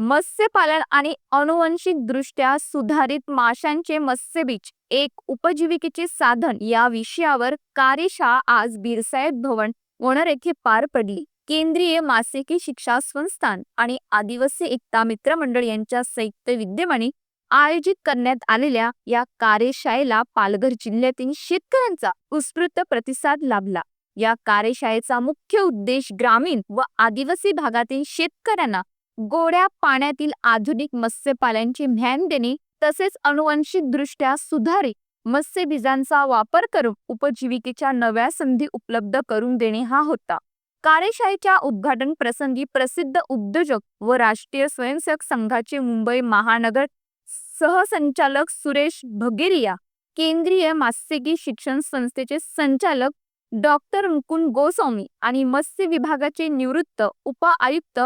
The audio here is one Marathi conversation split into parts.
मत्स्यपालन आणि अनुवंशिकदृष्ट्या सुधारित माशांचे मत्स्यबीज एक उपजीविकेचे साधन. या विषयावर कार्यशाळा आज बीरसाहेब भवन वणर येथे पार पडली. केंद्रीय मासिकी शिक्षा संस्थान आणि आदिवासी एकता मित्र मंडळ यांच्या संयुक्त विद्यमाने आयोजित करण्यात आलेल्या या कार्यशाळेला पालघर जिल्ह्यातील शेतकऱ्यांचा उत्स्फूर्त प्रतिसाद लाभला. या कार्यशाळेचा मुख्य उद्देश ग्रामीण व आदिवासी भागातील शेतकऱ्यांना गोड्या पाण्यातील आधुनिक मत्स्यपालनाची ज्ञान देणे तसेच अनुवंशिकदृष्ट्या सुधारित मत्स्यबीजांचा वापर करून उपजीविकेच्या नव्या संधी उपलब्ध करून देणे हा होता. कार्यशाळेच्या उद्घाटन प्रसंगी प्रसिद्ध उद्योजक व राष्ट्रीय स्वयंसेवक संघाचे मुंबई महानगर सहसंचालक सुरेश भगेरिया केंद्रीय मासिकी शिक्षण संस्थेचे संचालक डॉक्टर मुकुंद गोस्वामी आणि मत्स्य विभागाचे निवृत्त उपायुक्त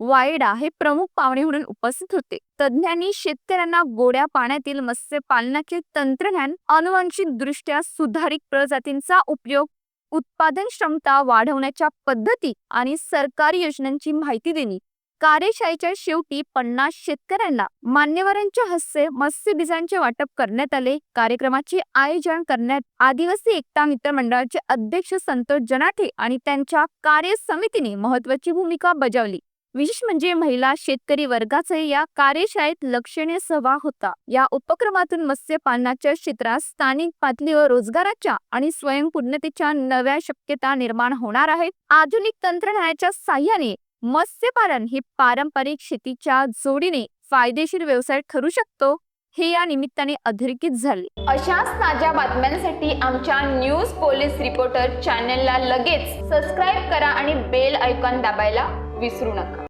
वायडा हे प्रमुख पाहुणे म्हणून उपस्थित होते. तज्ज्ञांनी शेतकऱ्यांना गोड्या पाण्यातील मत्स्यपालनाचे तंत्रज्ञान अनुवांशिक दृष्ट्या सुधारित प्रजातींचा उपयोग उत्पादन क्षमता वाढवण्याच्या पद्धती आणि सरकारी योजनांची माहिती देणे. कार्यशाळेच्या शेवटी पन्नास शेतकऱ्यांना मान्यवरांच्या हस्ते मत्स्यबीजांचे वाटप करण्यात आले. कार्यक्रमाचे आयोजन करण्यात आदिवासी एकता मित्र मंडळाचे अध्यक्ष संतोष जनाठे आणि त्यांच्या कार्य समितीने महत्वाची भूमिका बजावली. विशेष म्हणजे महिला शेतकरी वर्गाचे या कार्यशाळेत लक्षणीय सहभाग होता. या उपक्रमातून मत्स्यपालनाच्या क्षेत्रात स्थानिक पातळीवर रोजगाराच्या आणि स्वयंपूर्णतेच्या नव्या शक्यता निर्माण होणार आहेत. आधुनिक तंत्रज्ञानाच्या साह्याने मत्स्यपालन हे पारंपरिक शेतीच्या जोडीने फायदेशीर व्यवसाय ठरू शकतो हे या निमित्ताने अधोरेखित झाले. अशाच ताज्या बातम्यांसाठी आमच्या न्यूज पोलीस रिपोर्टर चॅनलला लगेच सबस्क्राईब करा आणि बेल आयकॉन दाबायला विसरू नका.